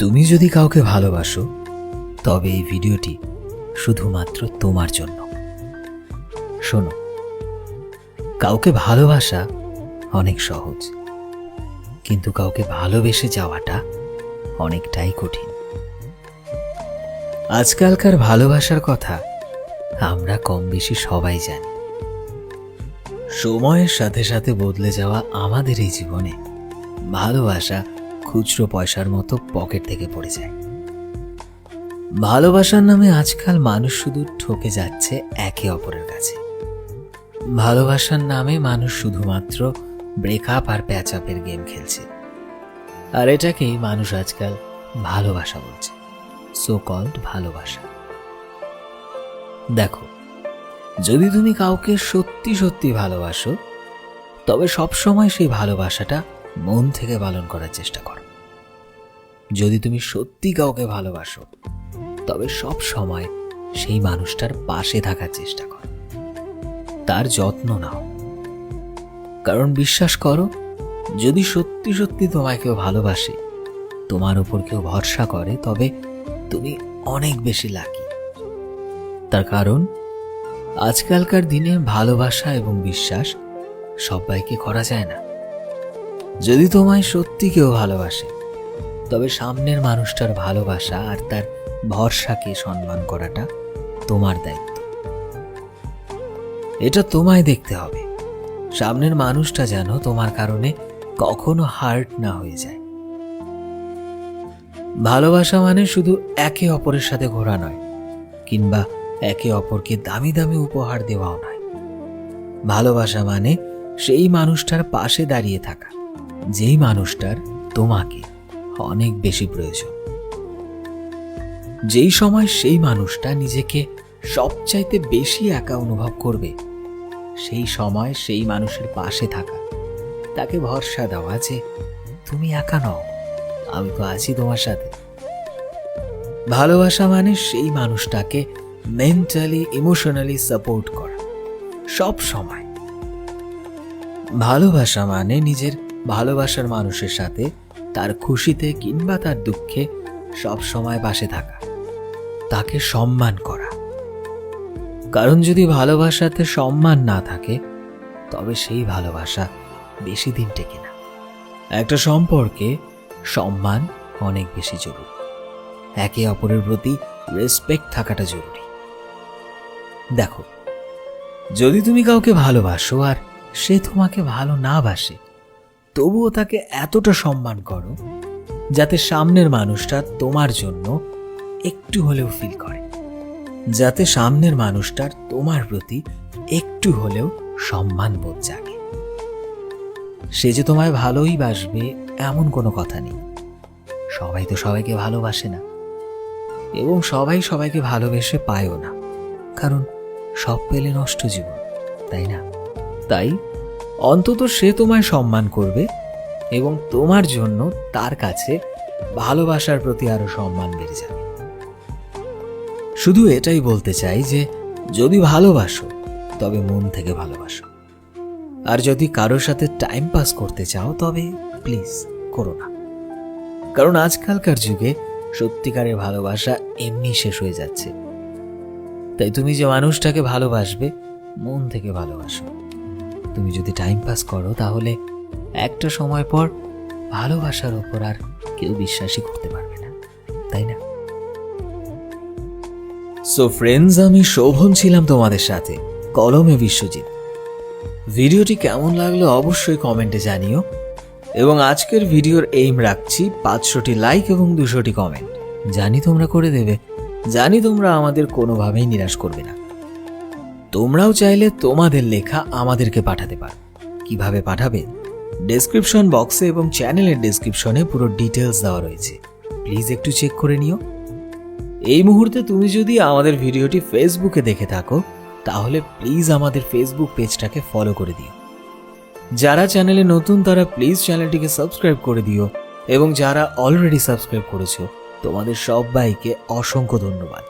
তুমি যদি কাউকে ভালোবাসো, তবে এই ভিডিওটি শুধুমাত্র তোমার জন্য। শোনো, কাউকে ভালোবাসা অনেক সহজ, কিন্তু কাউকে ভালোবেসে যাওয়াটা অনেকটাই কঠিন। আজকালকার ভালোবাসার কথা আমরা কম বেশি সবাই জানি। সময়ের সাথে সাথে বদলে যাওয়া আমাদের এই জীবনে ভালোবাসা খুচরো পয়সার মতো পকেট থেকে পড়ে যায়। ভালোবাসার নামে আজকাল মানুষ শুধু ঠকে যাচ্ছে একে অপরের কাছে। ভালোবাসার নামে মানুষ শুধুমাত্র ব্রেকআপ আর প্যাচআপের গেম খেলছে। আর এটাকেই মানুষ আজকাল ভালোবাসা বলছে। সো কল্ড ভালোবাসা। দেখো, যদি তুমি কাউকে সত্যি সত্যি ভালোবাসো, তবে সবসময় সেই ভালোবাসাটা মন থেকে পালন করার চেষ্টা করো। যদি তুমি সত্যি কাউকে ভালোবাসো, তবে সব সময় সেই মানুষটার পাশে থাকার চেষ্টা করো। তার যত্ন নাও। কারণ বিশ্বাস করো, যদি সত্যি সত্যি তোমায় কেউ ভালোবাসে, তোমার উপর কেউ ভরসা করে, তবে তুমি অনেক বেশি লাকি তার কারণ, আজকালকার দিনে ভালোবাসা এবং বিশ্বাস সবাইকে করা যায় না। যদি তোমায় সত্যি কেউ ভালোবাসে, তবে সামনের মানুষটার ভালোবাসা আর তার ভরসাকে সম্মান করাটা তোমার দায়িত্ব। এটা তোমায় দেখতে হবে। সামনের মানুষটা যেন তোমার কারণে কখনো হার্ট না হয়ে যায়। ভালোবাসা মানে শুধু একে অপরের সাথে ঘোরা নয়, কিংবা একে অপরকে দামি দামি উপহার দেওয়াও নয়। ভালোবাসা মানে সেই মানুষটার পাশে দাঁড়িয়ে থাকা। যেই মানুষটার তোমাকে অনেক বেশি প্রয়োজন। যেই সময় সেই মানুষটা নিজেকে সবচাইতে বেশি একা অনুভব করবে, সেই সময় সেই মানুষের পাশে থাকা, তাকে ভরসা দেওয়া যে তুমি একা নও, আমি তো আছি তোমার সাথে। ভালোবাসা মানে সেই মানুষটাকে মেন্টালি ইমোশনালি সাপোর্ট করা। সব সময়। ভালোবাসা মানে নিজের ভালোবাসার মানুষের সাথে তার খুশিতে কিংবা তার দুঃখে সব সময় পাশে থাকা। তাকে সম্মান করা। কারণ যদি ভালোবাসাতে সম্মান না থাকে, তবে সেই ভালোবাসা বেশি দিন টেকে না। একটা সম্পর্কে সম্মান অনেক বেশি জরুরি। একে অপরের প্রতি রেসপেক্ট থাকাটা জরুরি। দেখো, যদি তুমি কাউকে ভালোবাসো আর সে তোমাকে ভালো না বাসে তবুও তাকে এতটা সম্মান করো যাতে সামনের মানুষটা তোমার জন্য একটু হলেও ফিল করে। যাতে সামনের মানুষটার তোমার প্রতি একটু হলেও সম্মান বোধ জাগে। সে যে তোমায় ভালোই বাসবে এমন কোনো কথা নেই। সবাই তো সবাইকে ভালোবাসে না। এবং সবাই সবাইকে ভালোবেসে পায়ও না। কারণ সব পেলে নষ্ট জীবন, তাই না? তাই অন্তত সে তোমায় সম্মান করবে এবং তোমার জন্য তার কাছে ভালোবাসার প্রতি আরও সম্মান বেড়ে যাবে। শুধু এটাই বলতে চাই যে, যদি ভালোবাসো, তবে মন থেকে ভালোবাসো। আর যদি কারোর সাথে টাইম পাস করতে চাও, তবে প্লিজ করো না। কারণ আজকালকার যুগে সত্যিকারের ভালোবাসা এমনি শেষ হয়ে যাচ্ছে। তাই তুমি যে মানুষটাকে ভালোবাসবে, মন থেকে ভালোবাসো। তুমি যদি টাইম পাস করো, তাহলে একটা সময় পর ভালোবাসার ওপর আর কেউ বিশ্বাসই করতে পারবে না, তাই না? সো ফ্রেন্ডস আমি শোভন ছিলাম তোমাদের সাথে, কলমে বিশ্বজিৎ। ভিডিওটি কেমন লাগল অবশ্যই কমেন্টে জানিও, এবং আজকের ভিডিওর এইম রাখছি পাঁচশোটি লাইক এবং দুশোটি কমেন্ট জানি তোমরা করে দেবে, জানি তোমরা আমাদের কোনোভাবেই নিরাশ করবে না। তোমরাও চাইলে তোমাদের লেখা আমাদেরকে পাঠাতে পারো। কীভাবে পাঠাবে ডেসক্রিপশন বক্সে এবং চ্যানেলের ডেসক্রিপশনে পুরো ডিটেলস দেওয়া রয়েছে। প্লিজ একটু চেক করে নিও। এই মুহূর্তে তুমি যদি আমাদের ভিডিওটি ফেসবুকে দেখে থাকো, তাহলে প্লিজ আমাদের ফেসবুক পেজটাকে ফলো করে দিও। যারা চ্যানেলে নতুন, তারা প্লিজ চ্যানেলটিকে সাবস্ক্রাইব করে দিও এবং যারা অলরেডি সাবস্ক্রাইব করেছ, তোমাদের সবাইকে অসংখ্য ধন্যবাদ।